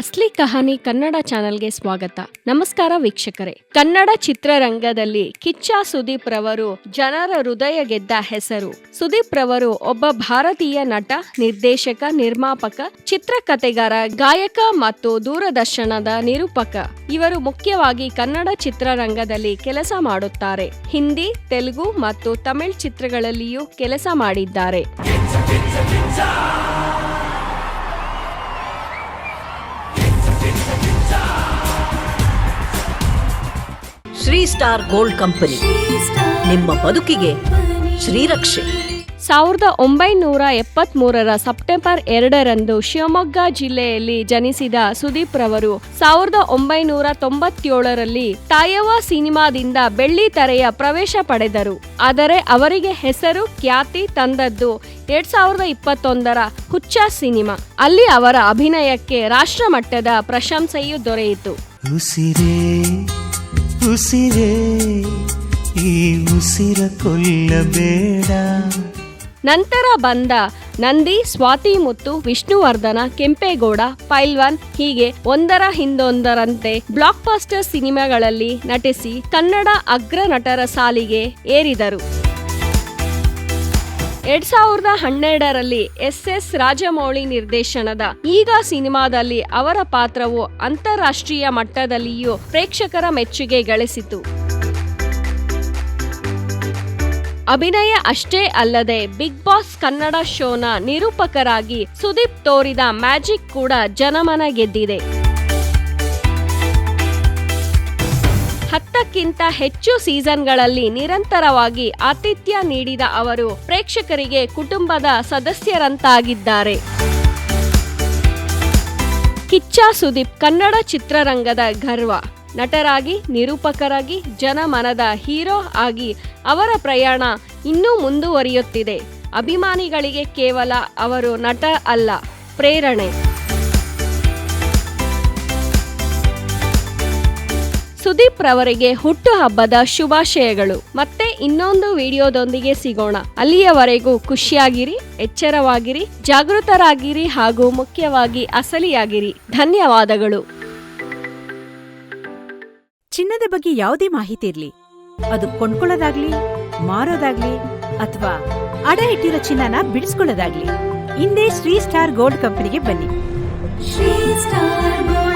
ಅಸ್ಲಿ ಕಹಾನಿ ಕನ್ನಡ ಚಾನೆಲ್ಗೆ ಸ್ವಾಗತ. ನಮಸ್ಕಾರ ವೀಕ್ಷಕರೇ. ಕನ್ನಡ ಚಿತ್ರರಂಗದಲ್ಲಿ ಕಿಚ್ಚ ಸುದೀಪ್ ರವರು ಜನರ ಹೃದಯ ಗೆದ್ದ ಹೆಸರು. ಸುದೀಪ್ ರವರು ಒಬ್ಬ ಭಾರತೀಯ ನಟ, ನಿರ್ದೇಶಕ, ನಿರ್ಮಾಪಕ, ಚಿತ್ರಕಥೆಗಾರ, ಗಾಯಕ ಮತ್ತು ದೂರದರ್ಶನದ ನಿರೂಪಕ. ಇವರು ಮುಖ್ಯವಾಗಿ ಕನ್ನಡ ಚಿತ್ರರಂಗದಲ್ಲಿ ಕೆಲಸ ಮಾಡುತ್ತಾರೆ. ಹಿಂದಿ, ತೆಲುಗು ಮತ್ತು ತಮಿಳ್ ಚಿತ್ರಗಳಲ್ಲಿಯೂ ಕೆಲಸ ಮಾಡಿದ್ದಾರೆ. Sri star gold company. ನಿಮ್ಮ ಬದುಕಿಗೆ ಶ್ರೀರಕ್ಷೆ ಸಾವಿರದ ಒಂಬೈನೂರ ಎಪ್ಪತ್ಮೂರರ ಸೆಪ್ಟೆಂಬರ್ ಎರಡರಂದು ಶಿವಮೊಗ್ಗ ಜಿಲ್ಲೆಯಲ್ಲಿ ಜನಿಸಿದ ಸುದೀಪ್ ರವರು ಸಾವಿರದ ಒಂಬೈನೂರ ತೊಂಬತ್ತೇಳರಲ್ಲಿ ತಾಯವ ಸಿನಿಮಾದಿಂದ ಬೆಳ್ಳಿ ತೆರೆಯ ಪ್ರವೇಶ ಪಡೆದರು. ಆದರೆ ಅವರಿಗೆ ಹೆಸರು ಖ್ಯಾತಿ ತಂದದ್ದು ಎರಡ್ ಸಾವಿರದ ಇಪ್ಪತ್ತೊಂದರ ಹುಚ್ಚ ಸಿನಿಮಾ. ಅಲ್ಲಿ ಅವರ ಅಭಿನಯಕ್ಕೆ ರಾಷ್ಟ್ರಮಟ್ಟದ ಪ್ರಶಂಸೆಯೂ ದೊರೆಯಿತು. ಉಸಿರೇ, ಈ ಉಸಿರ ಕೊಲ್ಲಬೇಡ. ನಂತರ ಬಂದ ನಂದಿ, ಸ್ವಾತಿ ಮುತ್ತು, ವಿಷ್ಣುವರ್ಧನ, ಕೆಂಪೇಗೌಡ, ಪೈಲ್ವಾನ್ ಹೀಗೆ ಒಂದರ ಹಿಂದೊಂದರಂತೆ ಬ್ಲಾಕ್ ಬಸ್ಟರ್ ಸಿನಿಮಾಗಳಲ್ಲಿ ನಟಿಸಿ ಕನ್ನಡ ಅಗ್ರ ನಟರ ಸಾಲಿಗೆ ಏರಿದರು. ಎರಡ್ ಸಾವಿರದ ಹನ್ನೆರಡರಲ್ಲಿ ಎಸ್ ಎಸ್ ರಾಜಮೌಳಿ ನಿರ್ದೇಶನದ ಈಗ ಸಿನಿಮಾದಲ್ಲಿ ಅವರ ಪಾತ್ರವು ಅಂತಾರಾಷ್ಟ್ರೀಯ ಮಟ್ಟದಲ್ಲಿಯೂ ಪ್ರೇಕ್ಷಕರ ಮೆಚ್ಚುಗೆ ಗಳಿಸಿತು. ಅಭಿನಯ ಅಷ್ಟೇ ಅಲ್ಲದೆ ಬಿಗ್ ಬಾಸ್ ಕನ್ನಡ ಶೋನ ನಿರೂಪಕರಾಗಿ ಸುದೀಪ್ ತೋರಿದ ಮ್ಯಾಜಿಕ್ ಕೂಡ ಜನಮನ ಗೆದ್ದಿದೆ. ಹತ್ತಕ್ಕಿಂತ ಹೆಚ್ಚು ಸೀಸನ್ಗಳಲ್ಲಿ ನಿರಂತರವಾಗಿ ಆತಿಥ್ಯ ನೀಡಿದ ಅವರು, ಪ್ರೇಕ್ಷಕರಿಗೆ ಕುಟುಂಬದ ಸದಸ್ಯರಂತಾಗಿದ್ದಾರೆ. ಕಿಚ್ಚ ಸುದೀಪ್, ಕನ್ನಡ ಚಿತ್ರರಂಗದ ಗರ್ವ. ನಟರಾಗಿ, ನಿರೂಪಕರಾಗಿ, ಜನಮನದ ಹೀರೋ ಆಗಿ ಅವರ ಪ್ರಯಾಣ ಇನ್ನೂ ಮುಂದುವರಿಯುತ್ತಿದೆ. ಅಭಿಮಾನಿಗಳಿಗೆ ಕೇವಲ ಅವರು ನಟ ಅಲ್ಲ, ಪ್ರೇರಣೆ. ಸುದೀಪ್ ರವರಿಗೆ ಹುಟ್ಟುಹಬ್ಬದ ಶುಭಾಶಯಗಳು. ಮತ್ತೆ ಇನ್ನೊಂದು ವಿಡಿಯೋದೊಂದಿಗೆ ಸಿಗೋಣ. ಅಲ್ಲಿಯವರೆಗೂ ಖುಷಿಯಾಗಿರಿ ಎಚ್ಚರವಾಗಿರಿ ಜಾಗೃತರಾಗಿರಿ ಹಾಗೂ ಮುಖ್ಯವಾಗಿ ಅಸಲಿಯಾಗಿರಿ. ಧನ್ಯವಾದಗಳು. ಚಿನ್ನದ ಬಗ್ಗೆ ಯಾವುದೇ ಮಾಹಿತಿ ಇರಲಿ. ಅದು ಕೊಂಡ್ಕೊಳ್ಳೋದಾಗ್ಲಿ ಮಾರೋದಾಗ್ಲಿ ಅಥವಾ ಅಡ ಇಟ್ಟಿರೋ ಚಿನ್ನನ ಬಿಡಿಸ್ಕೊಳ್ಳೋದಾಗ್ಲಿ ಹಿಂದೆ ಶ್ರೀ ಸ್ಟಾರ್ ಗೋಲ್ಡ್ ಕಂಪನಿಗೆ ಬನ್ನಿ. ಶ್ರೀ star